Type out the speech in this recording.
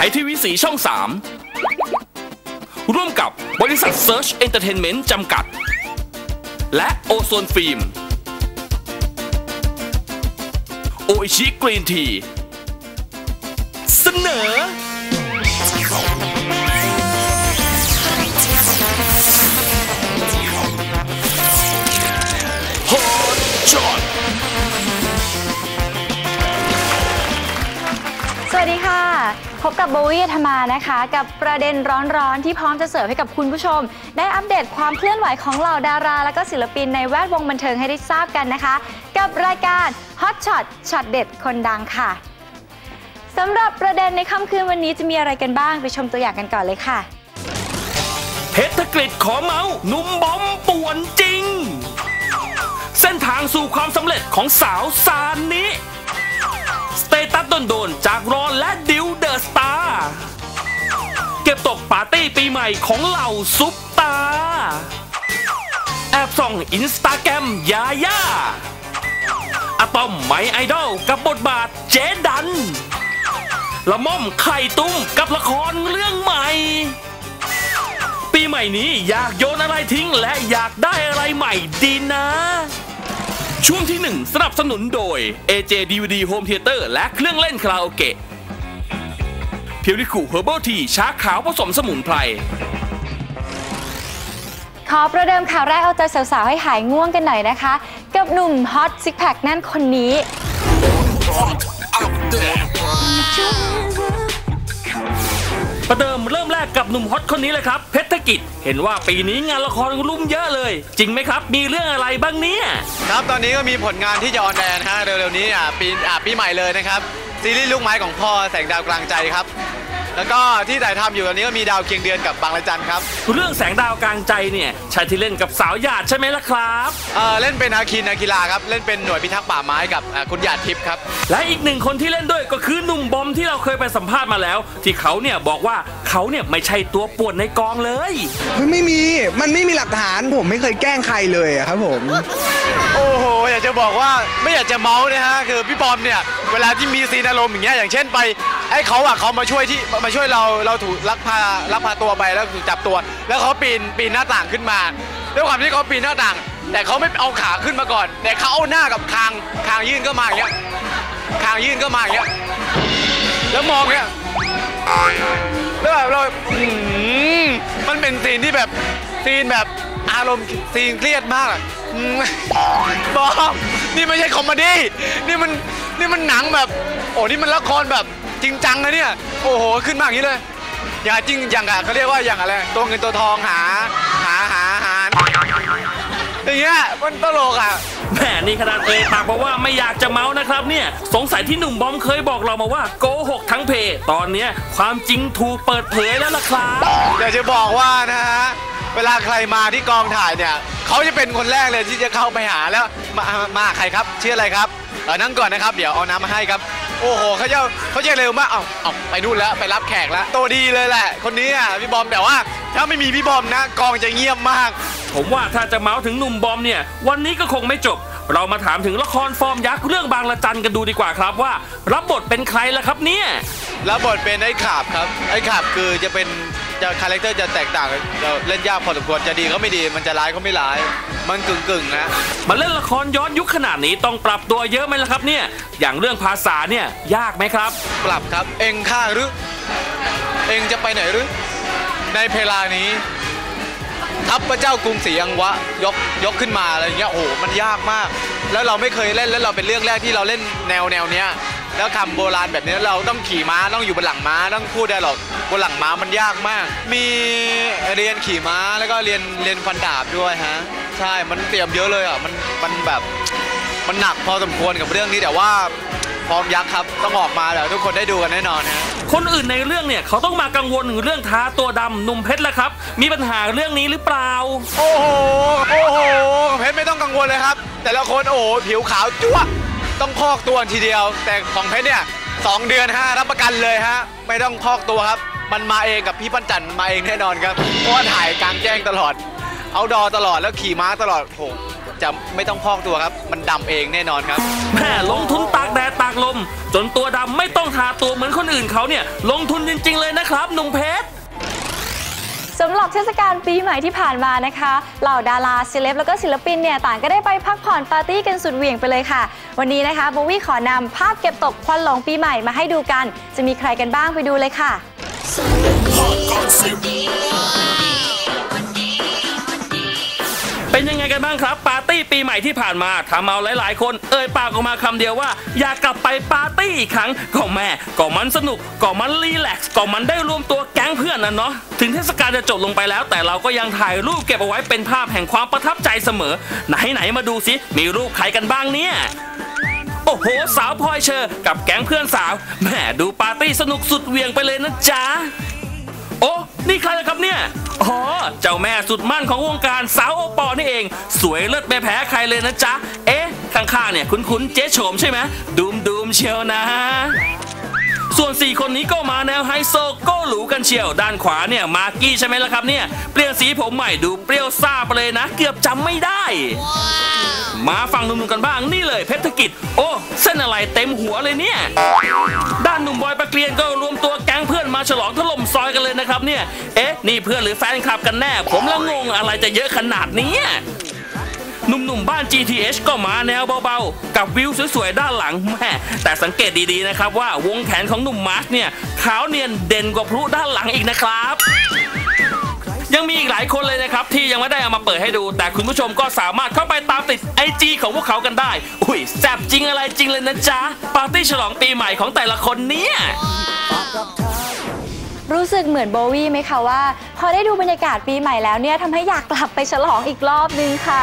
ไทยทีวีสีช่อง 3 ร่วมกับบริษัท Search Entertainment จำกัด และโอโซนฟิล์มโออิชิกรีนทีเสนอฮอตช็อต สวัสดีค่ะ พบกับโบวี่ธรรมานะคะ กับประเด็นร้อนๆ ที่พร้อมจะเสิร์ฟให้กับคุณผู้ชม ได้อัปเดตความเคลื่อนไหวของเหล่าดารา และก็ศิลปินในแวดวงบันเทิงให้ได้ทราบกันนะคะ กับรายการ Hot Shot ช็อตเด็ดคนดังค่ะสำหรับประเด็นในค่ำคืนวันนี้จะมีอะไรกันบ้างไปชมตัวอย่างกันก่อนเลยค่ะเพชรกฤษขอเมาส์นุ่มบอมป่วนจริง เส้นทางสู่ความสำเร็จของสาวซานนี้ ตตัสโดนๆจากรอนและดิวเดอะสตาร์เก็บตกปาร์ตี้ปีใหม่ของเหล่าซุปตา แอบส่องอินสตาแกรมยาย่าอะตอมไมไอดอลกับบทบาทเจดัน ละม่อมไข่ตุ้มกับละครเรื่องใหม่ ปีใหม่นี้อยากโยนอะไรทิ้งและอยากได้อะไรใหม่ดีนะ ช่วงที่ 1 สนับสนุนโดย AJ DVD Home Theater และเครื่องเล่นคาราโอเกะเพียวริคุเฮอร์เบิลทีชาขาวผสมสมุนไพร ขอประเดิมข่าวแรกเอาใจสาวๆ ให้หายง่วงกันหน่อยนะคะ กับหนุ่มฮอตซิกแพคนั่นคนนี้ ประเดิมเริ่มแร กับหนุ่มฮอตคนนี้เลยครับเพชรกิจ เห็นว่าปีนี้งานละครรุ่มเยอะเลย จริงไหมครับ มีเรื่องอะไรบ้างเนี่ย ครับตอนนี้ก็มีผลงานที่จะออนแอร์นะฮะเร็วๆนี้อะปีอะปีใหม่เลยนะครับซีรีส์ลูกไม้ของพ่อแสงดาวกลางใจครับ แล้วก็ที่ถ่ายทำอยู่ตอนนี้ก็มีดาวเคียงเดือนกับบางระจันครับเรื่องแสงดาวกลางใจเนี่ยใช่ที่เล่นกับสาวหยาดใช่ไหมล่ะครับเอ่อเล่นเป็นอาคินอากิลาครับเล่นเป็นหน่วยพิทักษ์ป่าไม้กับอะคุณหยาดทิพย์ครับ และอีกหนึ่งคนที่เล่นด้วยก็คือหนุ่มบอมที่เราเคยไปสัมภาษณ์มาแล้ว ที่เขาเนี่ยบอกว่าเขาเนี่ยไม่ใช่ตัวป่วนในกองเลย เฮ้ยไม่มี มันไม่มีหลักฐาน ผมไม่เคยแกล้งใครเลยอะครับผม โอ้โหอยากจะบอกว่าไม่อยากจะเมาส์นะฮะคือพี่บอมเนี่ยเวลาที่มีซีนอารมณ์อย่างเงี้ยอย่างเช่นไป ไอ้เขาอะเขามาช่วยที่มาช่วยเราเราถูกลักพาลักพาตัวไปแล้วถูกจับตัว แล้วเขาปีนปีนหน้าต่างขึ้นมาด้วยความที่เขาปีนหน้าต่าง แต่เขาไม่เอาขาขึ้นมาก่อน แต่เขาเอาหน้ากับคางคางยื่นก็มาอย่างเงี้ยคางยื่นก็มาอย่างเงี้ยแล้วมองเงี้ยแล้วแบบเราอื้อหือมันเป็นซีนที่แบบซีนแบบอารมณ์ซีนเครียดมากอะบอมนี่ไม่ใช่คอมเมดี้นี่มันนี่มันหนังแบบ โอ้นี่มันละครแบบ จริงจังนะเนี่ยโอ้โหขึ้นมาอย่างนี้เลยอย่างจริงอย่างอะเขาเรียกว่าอย่างอะไรตัวเงินตัวทองหาหาหาหาอย่างเงี้ยมันตลกอะแหมนี่ขนาดเอ่ยปากบอกว่าไม่อยากจะเมาส์นะครับเนี่ยสงสัยที่หนุ่มบอมเคยบอกเรามาว่าโกหกทั้งเพจตอนเนี้ยความจริงถูกเปิดเผยแล้วล่ะครับอยากจะบอกว่านะฮะเวลาใครมาที่กองถ่ายเนี่ยเขาจะเป็นคนแรกเลยที่จะเข้าไปหาแล้วมามาใครครับชื่ออะไรครับเออนั่งก่อนนะครับ เดี๋ยวเอาน้ำมาให้ครับ โอ้โหเขาจะเขาจะเร็วมากเอาเอาไปนู่นแล้วไปรับแขกแล้วตัวดีเลยแหละ คนนี้อะพี่บอมแต่ว่า ถ้าไม่มีพี่บอมนะ กองจะเงียบมาก ผมว่าถ้าจะเมาส์ถึงหนุ่มบอมเนี่ย วันนี้ก็คงไม่จบ เรามาถามถึงละครฟอร์มยักษ์เรื่องบางละจันกันดูดีกว่าครับว่า รับบทเป็นใครล่ะครับเนี่ยแล้วบทเป็นไอ้ขาบครับ ไอ้ขาบคือจะเป็น จะคาแรคเตอร์จะแตกต่างจะเล่นยากพอสมควรจะดีก็ไม่ดี มันจะร้ายก็ไม่ร้าย มันกึ่งกึ่งๆนะมาเล่นละครย้อนยุคขนาดนี้ต้องปรับตัวเยอะไหมล่ะครับเนี่ยอย่างเรื่องภาษาเนี่ยยากไหมครับ ปรับครับเองฆ่าหรือเองจะไปไหนหรือในเพลานี้ทัพพระเจ้ากรุงศรีอังวะยกยกขึ้นมาอะไรอย่างเงี้ยโอ้โหมันยากมาก แล้วเราไม่เคยเล่นแล้วเราเป็นเรื่องแรกที่เราเล่นแนวแนวเนี้ย แล้วคำโบราณแบบนี้เราต้องขี่ม้าต้องอยู่บนหลังม้าต้องพูดได้หรอกบนหลังม้ามันยากมาก มีเรียนขี่ม้าแล้วก็เรียนเรียนฟันดาบด้วยฮะใช่มันเตรียมเยอะเลยอะมันมันแบบมันหนักพอสมควรกับเรื่องนี้แต่ว่าพร้อมยักษ์ครับต้องออกมาแล้วทุกคนได้ดูกันแน่นอนฮะคนอื่นในเรื่องเนี่ยเขาต้องมากังวลถึงเรื่องท้าตัวดำหนุ่มเพชรละครับ มีปัญหาเรื่องนี้หรือเปล่า โอ้โหโอ้โหเพชรไม่ต้องกังวลเลยครับ แต่ละคนโอ้โหผิวขาวจั๊วะ ต้องพอกตัวทีเดียว แต่ของเพชรเนี่ยสองเดือนฮะรับประกันเลยฮะไม่ต้องพอกตัวครับ มันมาเองกับพี่ปั้นจันทร์มาเองแน่นอนครับเพราะว่าถ่ายกลางแจ้งตลอด เอาดอตลอดแล้วขี่ม้าตลอดโอ้โหจะไม่ต้องพอกตัวครับ มันดำเองแน่นอนครับแม่ลงทุนตากแดดตากลม จนตัวดำไม่ต้องทาตัวเหมือนคนอื่นเขาเนี่ย ลงทุนจริง ๆ เลยนะครับหนุ่มเพชร สำหรับเทศกาลปีใหม่ที่ผ่านมานะคะ เหล่าดาราเซเลบแล้วก็ศิลปินเนี่ยต่างก็ได้ไปพักผ่อนปาร์ตี้กันสุดเหวี่ยงไปเลยค่ะ วันนี้นะคะโบวี่ขอนำภาพเก็บตกควันหลงปีใหม่มาให้ดูกัน จะมีใครกันบ้างไปดูเลยค่ะ เป็นยังไงกันบ้างครับ ปาร์ตี้ปีใหม่ที่ผ่านมาทำเอาหลาย ๆ คน เอ่ยปากออกมาคำเดียวว่า อยากกลับไปปาร์ตี้อีกครั้งก็แม่ก็มันสนุกก็มันรีแลกซ์ก็มันได้รวมตัวแก๊งเพื่อนนะเนาะถึงเทศกาลจะจบลงไปแล้ว แต่เราก็ยังถ่ายรูปเก็บเอาไว้เป็นภาพแห่งความประทับใจเสมอ ไหนๆมาดูสิมีรูปใครกันบ้างเนี่ยโอ้โห สาวพลอยเชอร์กับแก๊งเพื่อนสาวแหม่ดูปาร์ตี้สนุกสุดเหวียงไปเลยนะจ๊ะ นี่ใครล่ะครับเนี่ย อ๋อ เจ้าแม่สุดมั่นของวงการสาวโอปอนี่เอง สวยเลิศไม่แพ้ใครเลยนะจ๊ะ เอ๊ะ ข้างๆเนี่ยคุ้นๆเจ๊โฉมใช่ไหมดูมดูมเชียวนะส่วน 4 คนนี้ก็มาแนวไฮโซก็หรูกันเชียว ด้านขวาเนี่ยมากี้ใช่ไหมล่ะครับเนี่ย เปลี่ยนสีผมใหม่ดูเปรี้ยวซ่าไปเลยนะ เกือบจำไม่ได้ มาฟังหนุ่มๆกันบ้างนี่เลยเพชรกิจ โอ้เส้นอะไรเต็มหัวเลยเนี่ย ด้านหนุ่มบอยประเกรียนก็รวมตัวแก๊งเพื่อนมาฉลองถล่มซอยกันเลยนะครับเนี่ย เอ๊ะ นี่เพื่อนหรือแฟนคลับกันแน่ ผมละงงอะไรจะเยอะขนาดนี้หนุ่มๆบ้าน GTH ก็มาแนวเบาๆ กับวิวสวยๆ ด้านหลังแม่แต่สังเกตดีๆนะครับว่าวงแขนของหนุ่มมาร์ชเนี่ยขาวเนียนเด่นกว่าพลุด้านหลังอีกนะครับ ยังมีอีกหลายคนเลยนะครับที่ยังไม่ได้เอามาเปิดให้ดู แต่คุณผู้ชมก็สามารถเข้าไปตามติดไอจีของพวกเขากันได้ อุ้ยแซบจริงอะไรจริงเลยนะจ๊ะ ปาร์ตี้ฉลองปีใหม่ของแต่ละคนเนี่ยรู้สึกเหมือนโบวี่ไหมคะว่า พอได้ดูบรรยากาศปีใหม่แล้วเนี่ยทำให้อยากกลับไปฉลองอีกรอบนึงค่ะ